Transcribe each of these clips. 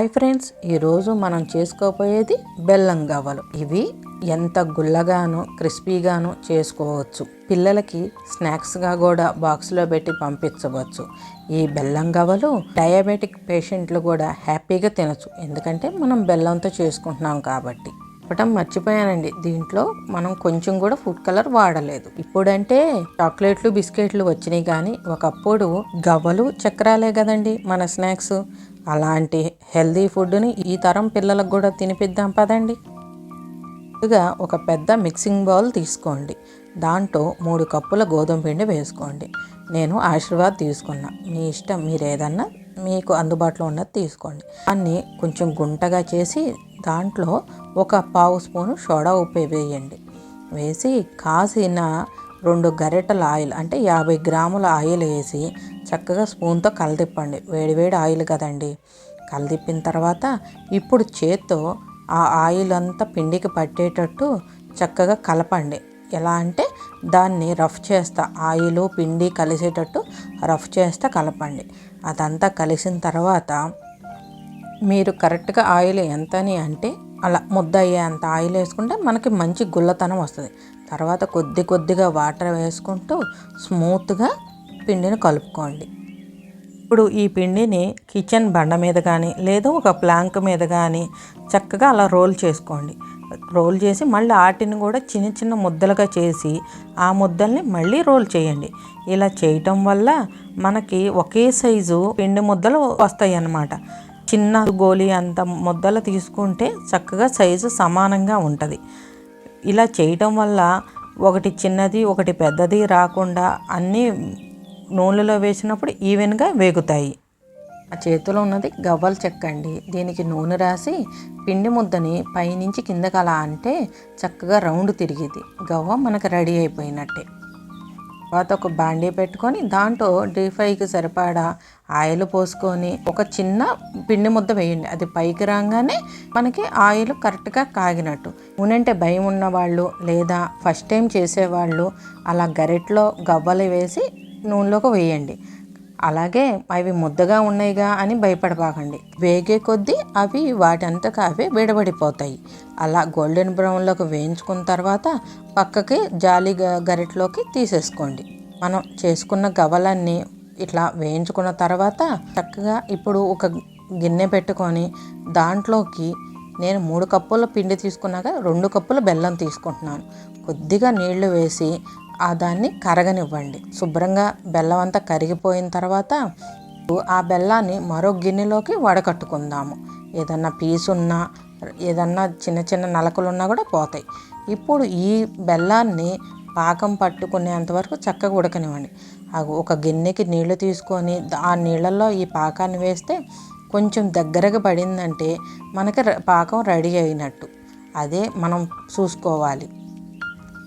Hi friends ఈరోజు మనం చేసుకోబోయేది బెల్లం గవ్వలు. ఇవి ఎంత గుల్లగాను క్రిస్పీగాను చేసుకోవచ్చు. పిల్లలకి స్నాక్స్గా కూడా బాక్స్లో పెట్టి పంపించవచ్చు. ఈ బెల్లం గవ్వలు డయాబెటిక్ పేషెంట్లు కూడా హ్యాపీగా తినచ్చు. ఎందుకంటే మనం బెల్లంతో చేసుకుంటున్నాం కాబట్టి. చెప్పటం మర్చిపోయానండి. దీంట్లో మనం కొంచెం కూడా ఫుడ్ కలర్ వాడలేదు. ఇప్పుడంటే చాక్లెట్లు బిస్కెట్లు వచ్చినాయి కానీ ఒకప్పుడు గవ్వలు చక్రాలే కదండి మన స్నాక్స్. అలాంటి హెల్దీ ఫుడ్ని ఈ తరం పిల్లలకు కూడా తినిపిద్దాం పదండి. ముందుగా ఒక పెద్ద మిక్సింగ్ బౌల్ తీసుకోండి. దాంట్లో మూడు కప్పుల గోధుమ పిండి వేసుకోండి. నేను ఆశీర్వాద్ తీసుకున్నా. మీ ఇష్టం మీరు ఏదన్నా మీకు అందుబాటులో ఉన్నది తీసుకోండి. దాన్ని కొంచెం గుంటగా చేసి దాంట్లో ఒక పావు స్పూను సోడా ఉప్పు వేయండి. వేసి కాసిన రెండు గరిటెల ఆయిల్ అంటే యాభై గ్రాముల ఆయిల్ వేసి చక్కగా స్పూన్తో కలదిప్పండి వేడివేడి ఆయిల్ కదండి. కలదిప్పిన తర్వాత ఇప్పుడు చేత్తో ఆ ఆయిల్ అంతా పిండికి పట్టేటట్టు చక్కగా కలపండి. ఎలా అంటే దాన్ని రఫ్ చేస్తా ఆయిల్ పిండి కలిసేటట్టు రఫ్ చేస్తా కలపండి. అదంతా కలిసిన తర్వాత మీరు కరెక్ట్గా ఆయిల్ ఎంతని అంటే అలా ముద్ద అయ్యేంత ఆయిల్ వేసుకుంటే మనకి మంచి గుల్లతనం వస్తుంది. తర్వాత కొద్ది కొద్దిగా వాటర్ వేసుకుంటూ స్మూత్గా పిండిని కలుపుకోండి. ఇప్పుడు ఈ పిండిని కిచెన్ బండ మీద కానీ లేదా ఒక ప్లాంక్ మీద కానీ చక్కగా అలా రోల్ చేసుకోండి. రోల్ చేసి మళ్ళీ ఆటిని కూడా చిన్న చిన్న ముద్దలుగా చేసి ఆ ముద్దల్ని మళ్ళీ రోల్ చేయండి. ఇలా చేయటం వల్ల మనకి ఒకే సైజు పిండి ముద్దలు వస్తాయి అన్నమాట. చిన్న గోలి అంత ముద్దలు తీసుకుంటే చక్కగా సైజు సమానంగా ఉంటుంది. ఇలా చేయటం వల్ల ఒకటి చిన్నది ఒకటి పెద్దది రాకుండా అన్నీ నూనెలో వేసినప్పుడు ఈవెన్గా వేగుతాయి. ఆ చేతిలో ఉన్నది గవ్వల చెక్క అండి. దీనికి నూనె రాసి పిండి ముద్దని పైనుంచి కిందకి అలా అంటే చక్కగా రౌండ్ తిరిగేది. గవ్వ మనకు రెడీ అయిపోయినట్టే. తర్వాత ఒక బాండీ పెట్టుకొని దాంట్లో డీప్ ఫ్రైకి సరిపడా ఆయిల్ పోసుకొని ఒక చిన్న పిండి ముద్ద వేయండి. అది పైకి రాగానే మనకి ఆయిల్ కరెక్ట్గా కాగినట్టు. నూనెంటే భయం ఉన్నవాళ్ళు లేదా ఫస్ట్ టైం చేసేవాళ్ళు అలా గరెట్లో గవ్వలు వేసి నూనెలోకి వేయండి. అలాగే అవి ముద్దగా ఉన్నాయిగా అని భయపడబాకండి. వేగే కొద్దీ అవి వాటంతకు అవే విడబడిపోతాయి. అలా గోల్డెన్ బ్రౌన్లోకి వేయించుకున్న తర్వాత పక్కకి జాలి గరిటలోకి తీసేసుకోండి. మనం చేసుకున్న గవలన్నీ ఇట్లా వేయించుకున్న తర్వాత చక్కగా ఇప్పుడు ఒక గిన్నె పెట్టుకొని దాంట్లోకి నేను మూడు కప్పుల పిండి తీసుకున్నాక రెండు కప్పుల బెల్లం తీసుకుంటున్నాను. కొద్దిగా నీళ్ళు వేసి దాన్ని కరగనివ్వండి. శుభ్రంగా బెల్లం అంతా కరిగిపోయిన తర్వాత ఆ బెల్లాన్ని మరో గిన్నెలోకి వడకట్టుకుందాము. ఏదన్నా పీసున్నా ఏదన్నా చిన్న చిన్న నలకలున్నా కూడా పోతాయి. ఇప్పుడు ఈ బెల్లాన్ని పాకం పట్టుకునేంత వరకు చక్కగా ఉడకనివ్వండి. ఒక గిన్నెకి నీళ్ళు తీసుకొని ఆ నీళ్ళల్లో ఈ పాకాన్ని వేస్తే కొంచెం దగ్గరగా పడిందంటే మనకి పాకం రెడీ అయినట్టు. అదే మనం చూసుకోవాలి.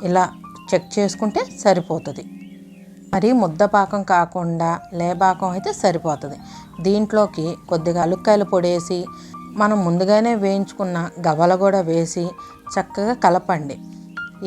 ఇలా చెక్ చేసుకుంటే సరిపోతుంది. మరి ముద్ద పాకం కాకుండా లేపాకం అయితే సరిపోతుంది. దీంట్లోకి కొద్దిగా అలుక్కాయలు పొడేసి మనం ముందుగానే వేయించుకున్న గవల కూడా వేసి చక్కగా కలపండి.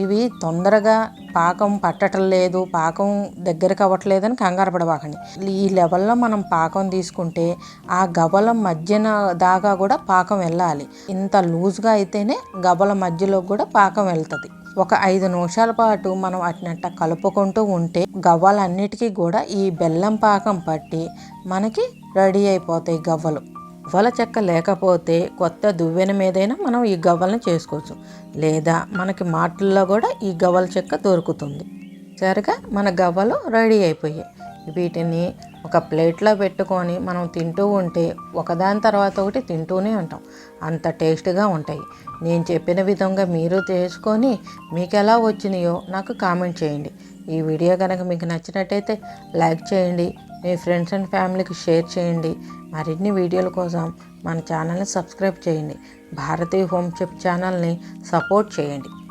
ఇవి తొందరగా పాకం పట్టటం లేదు పాకం దగ్గరకు అవ్వట్లేదని కంగారు పడబాకండి. ఈ లెవెల్లో మనం పాకం తీసుకుంటే ఆ గబల మధ్యన దాకా కూడా పాకం వెళ్ళాలి. ఇంత లూజ్గా అయితేనే గబల మధ్యలో కూడా పాకం వెళ్తుంది. ఒక ఐదు నిమిషాల పాటు మనం అట్నట్ట కలుపుకుంటూ ఉంటే గవ్వలన్నిటికీ కూడా ఈ బెల్లం పాకం పట్టి మనకి రెడీ అయిపోతాయి గవ్వలు. గవ్వల చెక్క లేకపోతే కొత్త దువ్వెన మీదైనా మనం ఈ గవ్వలను చేసుకోవచ్చు. లేదా మనకి మాటల్లో కూడా ఈ గవ్వల చెక్క దొరుకుతుంది. సరిగా మన గవ్వలు రెడీ అయిపోయాయి. వీటిని ఒక ప్లేట్లో పెట్టుకొని మనం తింటూ ఉంటే ఒకదాని తర్వాత ఒకటి తింటూనే ఉంటాం. అంత టేస్ట్గా ఉంటాయి. నేను చెప్పిన విధంగా మీరు చేసుకొని మీకు ఎలా వచ్చినాయో నాకు కామెంట్ చేయండి. ఈ వీడియో కనుక మీకు నచ్చినట్టయితే లైక్ చేయండి మీ ఫ్రెండ్స్ అండ్ ఫ్యామిలీకి షేర్ చేయండి. మరిన్ని వీడియోల కోసం మన ఛానల్ని సబ్స్క్రైబ్ చేయండి. భారతీయ హోమ్ చెప్ ఛానల్ని సపోర్ట్ చేయండి.